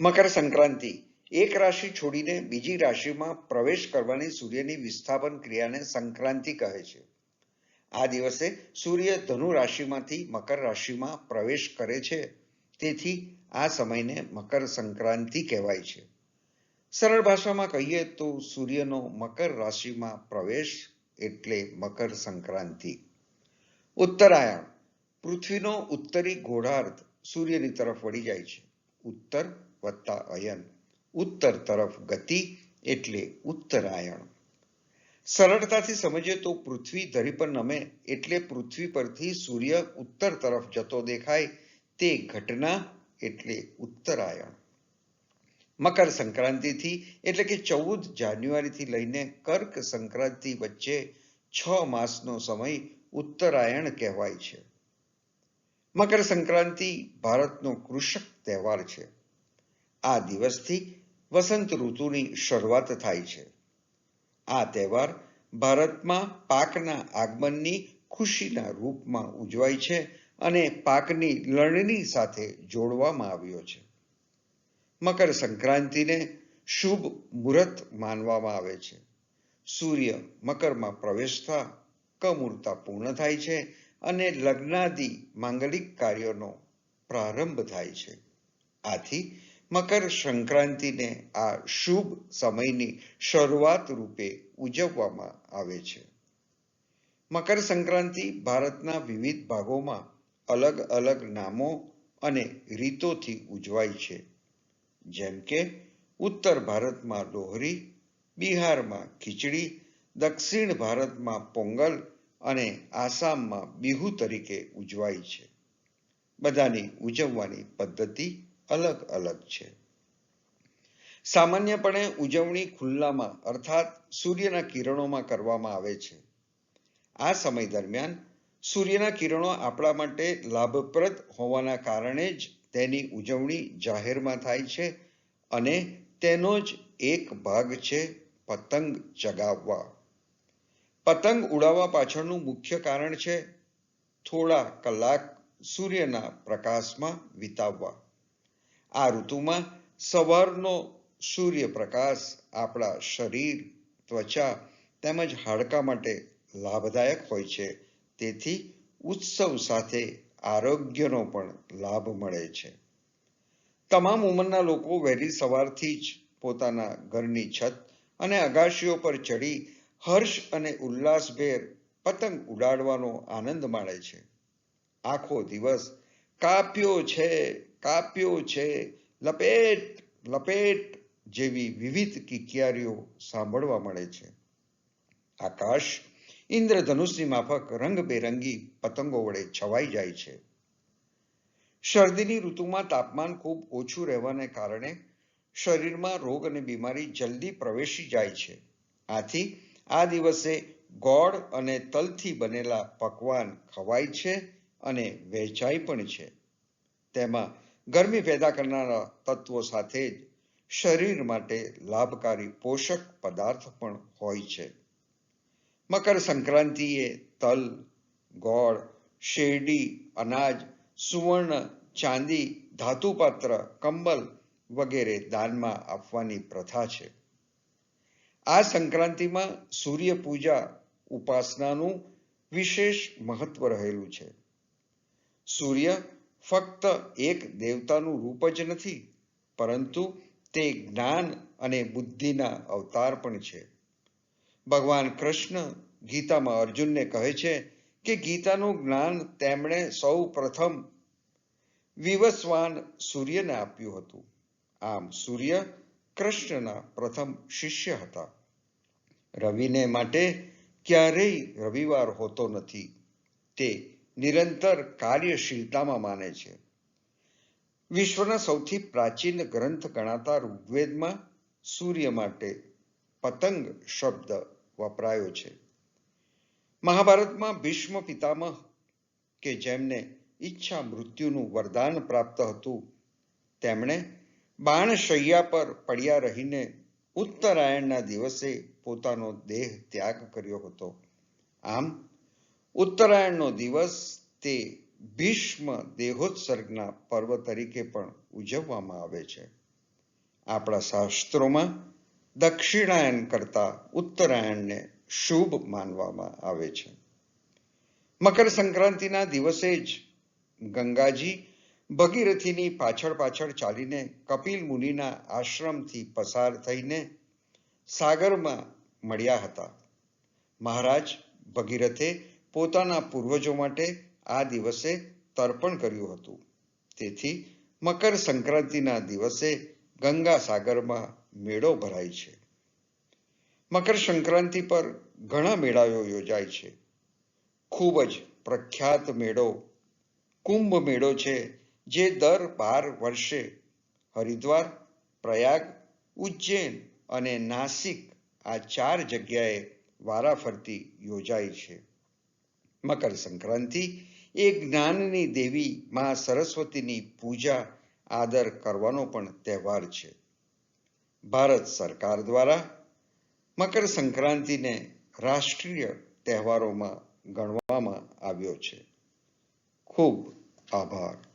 મકર સંક્રાંતિ. એક રાશિ છોડીને બીજી રાશિમાં પ્રવેશ કરવાની સૂર્યની વિસ્થાપન ક્રિયાને સંક્રાંતિ કહે છે. આ દિવસે સૂર્ય ધનુ રાશિમાંથી મકર રાશિમાં પ્રવેશ કરે છે. તેથી આ સમયને મકર સંક્રાંતિ કહેવાય છે. સરળ ભાષામાં કહીએ તો સૂર્યનો મકર રાશિમાં પ્રવેશ એટલે મકર સંક્રાંતિ. ઉત્તરાયણ. પૃથ્વીનો ઉત્તરી ગોળાર્ધ સૂર્યની તરફ વળી જાય છે. ઉત્તર વત્તા અયન. ઉત્તર તરફ ગતિ એટલે ઉત્તરાયણ. સરળતાથી સમજીએ તો પૃથ્વી ધરી પર નમે એટલે પૃથ્વી પરથી સૂર્ય ઉત્તર તરફ જતો દેખાય. તે ઘટના એટલે ઉત્તરાયણ. મકર સંક્રાંતિથી એટલે કે ચૌદ જાન્યુઆરીથી લઈને કર્ક સંક્રાંતિ વચ્ચે છ માસનો સમય ઉત્તરાયણ કહેવાય છે. મકર સંક્રાંતિ ભારતનો કૃષક તહેવાર છે. આ દિવસથી વસંત ઋતુની શરૂઆત થાય છે. આ તહેવાર ભારતમાં પાકના આગમનની ખુશીના રૂપમાં ઉજવાય છે અને પાકની લણણી સાથે જોડવામાં આવ્યો છે. મકર સંક્રાંતિને શુભ મુહૂર્ત માનવામાં આવે છે. સૂર્ય મકરમાં પ્રવેશતા કમૂર્તા પૂર્ણ થાય છે અને લગ્નાદિ માંગલિક કાર્યોનો પ્રારંભ થાય છે. આથી મકર સંક્રાંતિને આ શુભ સમયની શરૂઆત રૂપે ઉજવવામાં આવે છે. મકર સંક્રાંતિ ભારતના વિવિધ ભાગોમાં અલગ અલગ નામો અને રીતોથી ઉજવાય છે. જેમ કે ઉત્તર ભારતમાં લોહરી બિહારમાં ખીચડી, દક્ષિણ ભારતમાં પોંગલ અને આસામમાં બિહુ તરીકે ઉજવાય છે. બધાની ઉજવવાની પદ્ધતિ અલગ અલગ છે. સામાન્યપણે ઉજવણી ખુલ્લામાં અર્થાત સૂર્યના કિરણોમાં કરવામાં આવે છે. આ સમય દરમિયાન સૂર્યના કિરણો આપણા માટે લાભપ્રદ હોવાના કારણે જ તેની ઉજવણી જાહેરમાં થાય છે અને તેનો જ એક ભાગ છે પતંગ ચગાવવા. પતંગ ઉડાવવા પાછળનું મુખ્ય કારણ છે થોડા કલાક સૂર્યના પ્રકાશમાં વિતાવવા. આ ઋતુમાં સવારનો સૂર્યપ્રકાશ, આપણા શરીર, ત્વચા તેમજ હાડકા માટે લાભદાયક હોય છે. તેથી ઉત્સવ સાથે આરોગ્યનો પણ લાભ મળે છે. તમામ ઉંમરના લોકો વહેલી સવારથી જ પોતાના ઘરની છત અને અગાશીઓ પર ચડી હર્ષ અને ઉલ્લાસભેર પતંગ ઉડાડવાનો આનંદ માણે છે. આખો દિવસ કાપ્યો છે કાપ્યો છે. લપેટ લપેટ જેવી વિવિધ કિકિયારીઓ સાંભળવા મળે છે. આકાશ ઇન્દ્રધનુષની માફક રંગબેરંગી પતંગો વડે છવાઈ જાય છે. શરદીની ઋતુમાં તાપમાન ખૂબ ઓછું રહેવાને કારણે શરીરમાં રોગ અને બીમારી જલ્દી પ્રવેશી જાય છે. આથી આ દિવસે ગોળ અને તલથી બનેલા પકવાન ખવાય છે અને વહેંચાય પણ છે. તેમાં ગરમી પેદા કરનારા તત્વો સાથે જ શરીર માટે લાભકારી પોષક પદાર્થ પણ હોય છે. મકર સંક્રાંતિએ તલ, ગોળ, શેરડી, અનાજ, સુવર્ણ, ચાંદી, ધાતુપાત્ર, કંબલ વગેરે દાનમાં આપવાની પ્રથા છે. આ સંક્રાંતિમાં સૂર્ય પૂજા ઉપાસનાનું વિશેષ મહત્વ રહેલું છે. સૂર્ય ફક્ત એક દેવતાનું રૂપ જ નથી, પરંતુ તે જ્ઞાન અને બુદ્ધિના અવતાર પણ છે. ભગવાન કૃષ્ણ ગીતામાં અર્જુનને કહે છે કે ગીતાનું જ્ઞાન તેમણે સૌ પ્રથમ વિવસ્વાન સૂર્યને આપ્યું હતું. આમ સૂર્ય કૃષ્ણના પ્રથમ શિષ્ય હતા. રવિને માટે ક્યારેય રવિવાર હોતો નથી. તે નિરંતર કાર્યશીલતામાં માને છે. વિશ્વના સૌથી પ્રાચીન ગ્રંથ ગણાતા ઋગ્વેદમાં સૂર્ય માટે પતંગ શબ્દ વપરાયો છે. મહાભારતમાં ભીષ્મ પિતામહ, કે જેમને ઈચ્છા મૃત્યુનું વરદાન પ્રાપ્ત હતું, તેમણે બાણશૈયા પર પડ્યા રહીને ઉત્તરાયણના દિવસે પોતાનો દેહ ત્યાગ કર્યો હતો. આમ ઉત્તરાયણનો દિવસ તે ભીષ્મ દેહોત્સર્ગના પર્વ તરીકે પણ ઉજવવામાં આવે છે. આપણા શાસ્ત્રોમાં દક્ષિણાયન કરતા ઉત્તરાયણને શુભ માનવામાં આવે છે. મકર સંક્રાંતિના દિવસે જ ગંગાજી ભગીરથીની પાછળ પાછળ ચાલીને કપિલ મુનિના આશ્રમથી પસાર થઈને સાગરમાં મળ્યા હતા. મહારાજ ભગીરથે પોતાના પૂર્વજો માટે આ દિવસે તર્પણ કર્યું હતું. તેથી મકર સંક્રાંતિના દિવસે ગંગા સાગરમાં મેળો ભરાય છે. મકર સંક્રાંતિ પર ઘણા મેળાઓ યોજાય છે. ખૂબ જ પ્રખ્યાત મેળો, કુંભ મેળો છે જે દર બાર વર્ષે હરિદ્વાર, પ્રયાગ, ઉજ્જૈન અને નાસિક આ ચાર જગ્યાએ વારાફરતી યોજાય છે. મકર સંક્રાંતિ, એ જ્ઞાનની દેવી મા સરસ્વતીની પૂજા, આદર કરવાનો પણ તહેવાર છે. ભારત સરકાર દ્વારા મકર સંક્રાંતિને રાષ્ટ્રીય તહેવારોમાં ગણવામાં આવ્યો છે. ખૂબ આભાર.